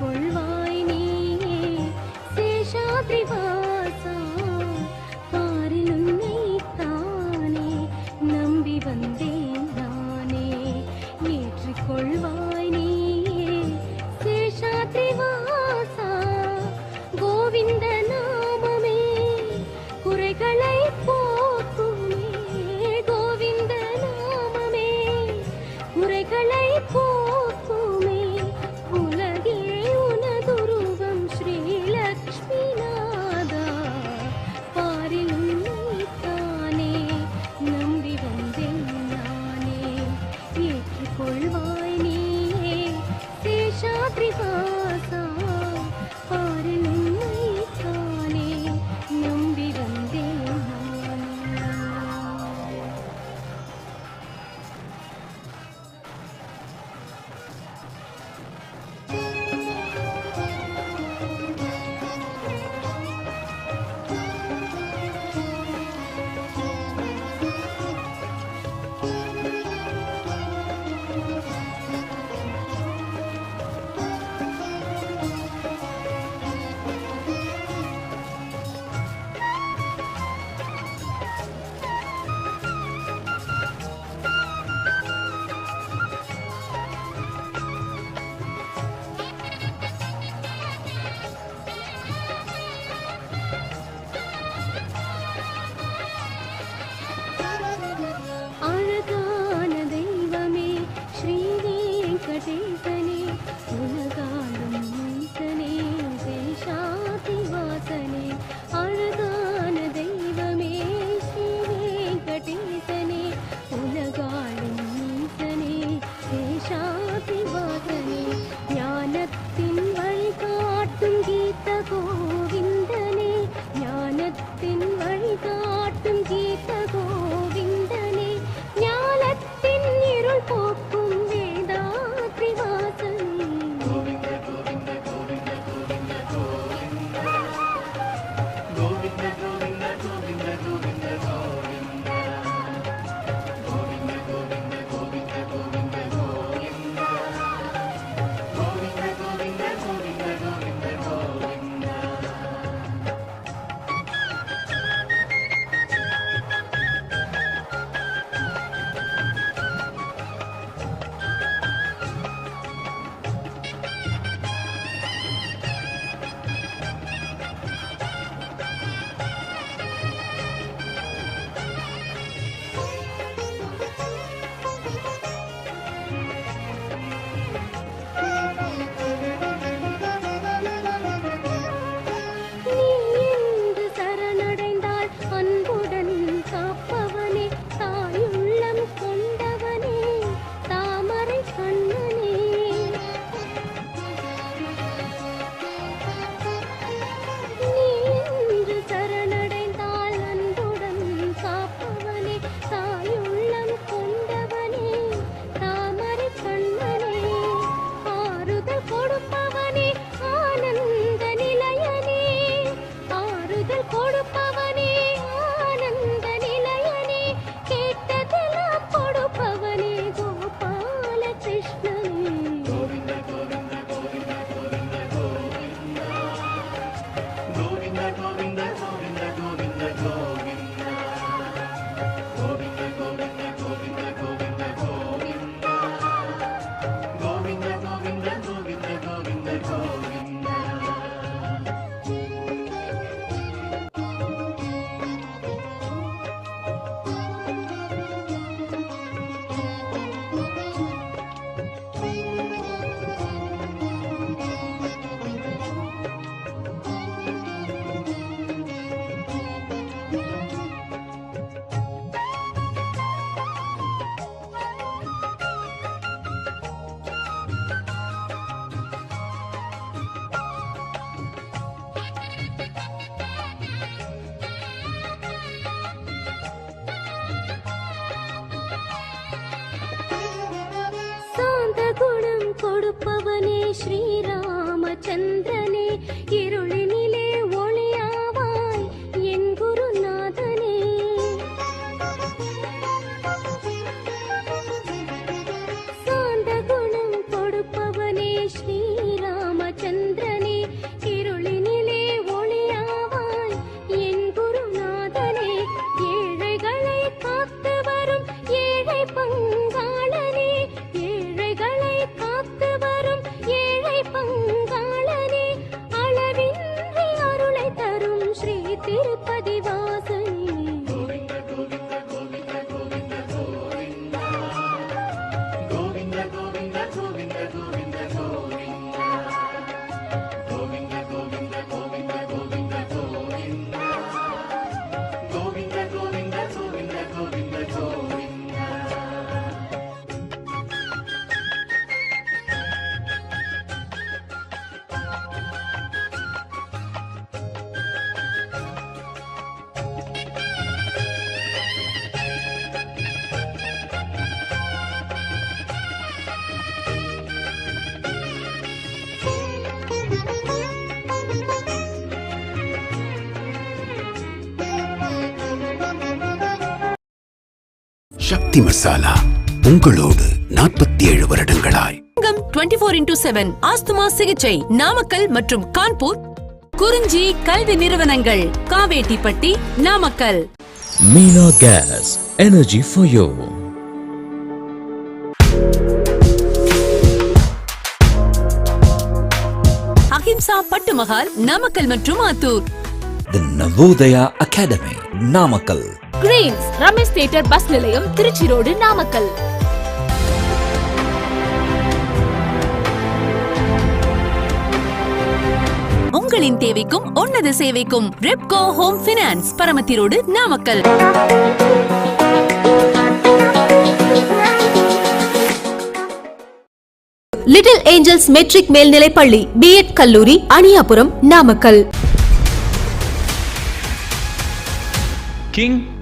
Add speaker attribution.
Speaker 1: கொள்வாய் நீயே. சேஷாத்ரிவா
Speaker 2: சக்தி மசாலா உங்களோடு நாற்பத்தி ஏழு வருடங்களாய்
Speaker 3: ஃபோர் ஆஸ்துமா சிகிச்சை நாமக்கல் மற்றும் கான்பூர் குறிஞ்சி கல்வி நிறுவனங்கள் Kavettipatti Namakkal
Speaker 4: Meena Gas, energy for you.
Speaker 3: Ahimsa Pattumahal Namakkal மற்றும் Attur
Speaker 4: The Navodaya Academy, Namakkal.
Speaker 5: Greens Ramesh theatre bus நிலையம் திருச்சி ரோடு நாமக்கல்.
Speaker 3: உங்களின் தேவைக்கும் உன்னத சேவைக்கும் Repco home finance Paramathi road Namakkal.
Speaker 5: Little Angels matric மேல்நிலைப் பள்ளி பிஎட் கல்லூரி Aniyapuram Namakkal.
Speaker 6: King